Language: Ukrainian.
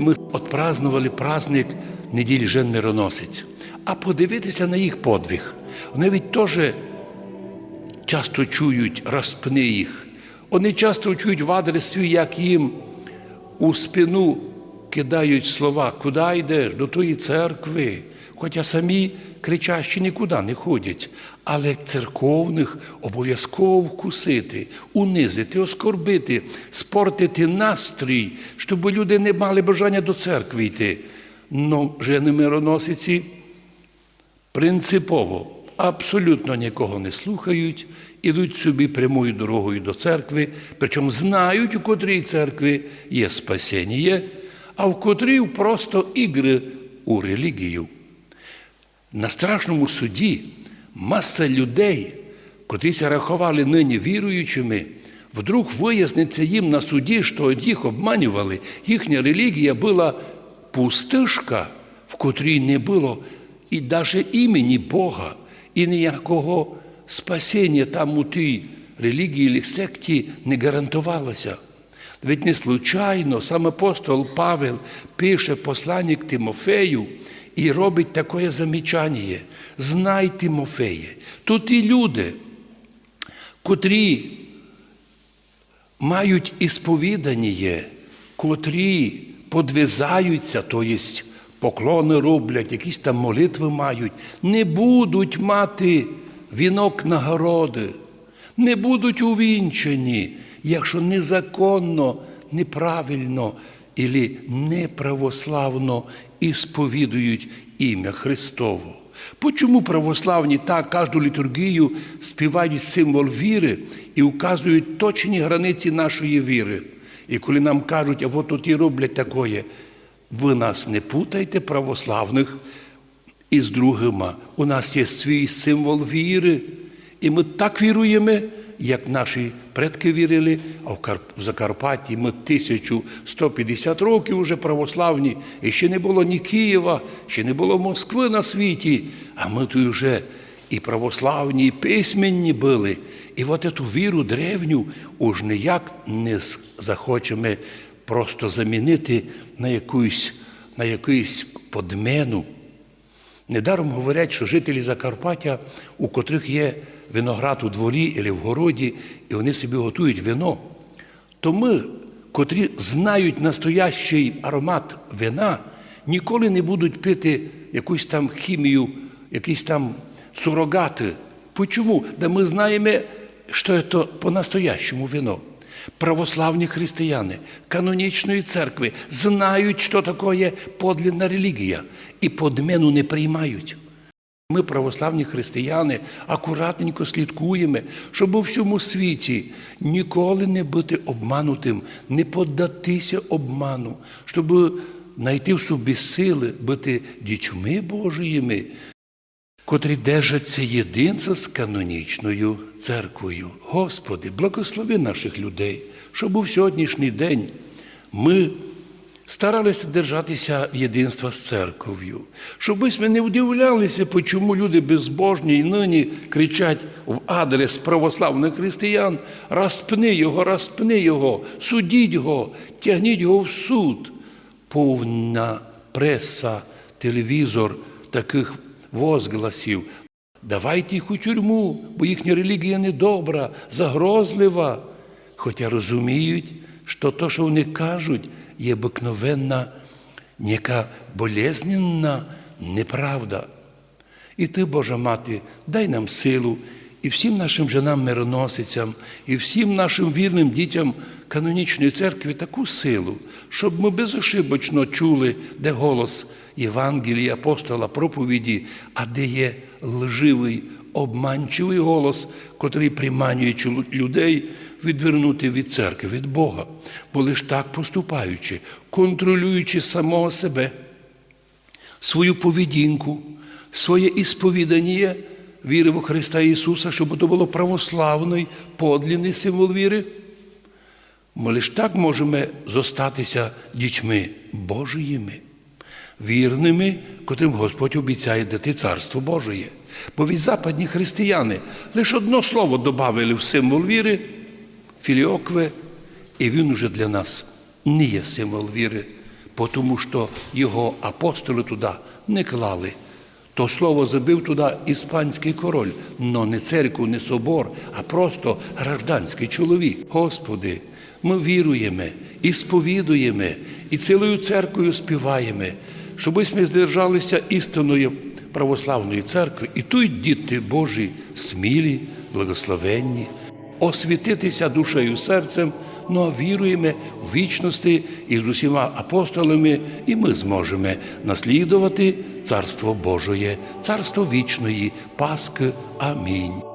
Ми отпразнували праздник неділі Жен Мироносець, а подивитися на їх подвиг. Вони ведь теж часто чують розпни їх. Вони часто чують в адресі, як їм у спину кидають слова, куди йдеш, до тої церкви. Хоча самі кричащі нікуди не ходять, але церковних обов'язково вкусити, унизити, оскорбити, спортити настрій, щоб люди не мали бажання до церкви йти. Но жени мироносиці принципово абсолютно нікого не слухають, ідуть собі прямою дорогою до церкви, причому знають, у котрій церкві є спасіння, а в котрій просто ігри у релігію. На страшному суді маса людей, котріся рахували нині віруючими, вдруг виясниться їм на суді, що їх обманювали, їхня релігія була пустишка, в котрій не було і навіть імені Бога, і ніякого спасіння там у тій релігії чи секті не гарантувалося. Ведь не случайно сам апостол Павел пише послання Тимофею і робить таке замічання. Знай, Тимофеє, тут і люди, котрі мають ісповіданіє, котрі подвизаються, то єсть поклони роблять, якісь там молитви мають, не будуть мати вінок нагороди, не будуть увінчені, якщо незаконно, неправильно і неправославно ісповідують ім'я Христово. Почому православні так кожну літургію співають символ віри і вказують точні границі нашої віри? І коли нам кажуть, а от тут і роблять такое, ви нас не путайте православних із другими. У нас є свій символ віри, і ми так віруємо, як наші предки вірили, а в Карп- в Закарпатті ми 1150 років вже православні, і ще не було ні Києва, ще не було Москви на світі, а ми тут вже і православні, і письменні були. І от цю віру древню уж ніяк не захочемо просто замінити на якусь, на якусь подмену. Недаром говорять, що жителі Закарпаття, у котрих є виноград у дворі або в городі, і вони собі готують вино, то ми, котрі знають настоящий аромат вина, ніколи не будуть пити якусь там хімію, якісь там сурогати. Почому? Да ми знаємо, що це по-настоящему вино. Православні християни канонічної церкви знають, що таке подлинна релігія, і подмену не приймають. Ми, православні християни, акуратненько слідкуємо, щоб у всьому світі ніколи не бути обманутим, не поддатися обману, щоб знайти в собі сили бути дітьми Божіїми, котрі держаться єдинство з канонічною церквою. Господи, благослови наших людей, щоб у сьогоднішній день ми старалися держатися єдинства з церков'ю, щоб ми не удивлялися, чому люди безбожні і нині кричать в адрес православних християн: розпни його, розпни його, судіть його, тягніть його в суд. Повна преса, телевізор таких возгласів. Давайте їх у тюрму, бо їхня релігія недобра, загрозлива. Хоча розуміють, що то, що вони кажуть, є обикновенна, яка болезненна неправда. І ти, Божа Мати, дай нам силу і всім нашим женам мироносицям, і всім нашим вірним дітям канонічної церкви таку силу, щоб ми безошибочно чули, де голос Євангелії, апостола, проповіді, а де є лживий, обманчивий голос, котрий приманює людей відвернути від церкви, від Бога. Бо лиш так поступаючи, контролюючи самого себе, свою поведінку, своє ісповідання віри в Христа Ісуса, щоб це було православний, подлинний символ віри. Ми лише так можемо зостатися дітьми Божіїми, вірними, котрим Господь обіцяє дати Царство Божеє. Бо від западні християни лише одно слово додали в символ віри філіокве, і він уже для нас не є символ віри. тому що його апостоли туди не клали. То слово забив туди іспанський король, но не церкву, не собор, а просто гражданський чоловік. Господи, ми віруємо і сповідуємо, і цілою церквою співаємо, щоб ми здержалися істинної православної церкви, і тут діти Божі смілі, благословенні, освітитися душею серцем, ну а віруємо в вічності і з усіма апостолами, і ми зможемо наслідувати Царство Божоє, Царство вічної, Паски. Амінь.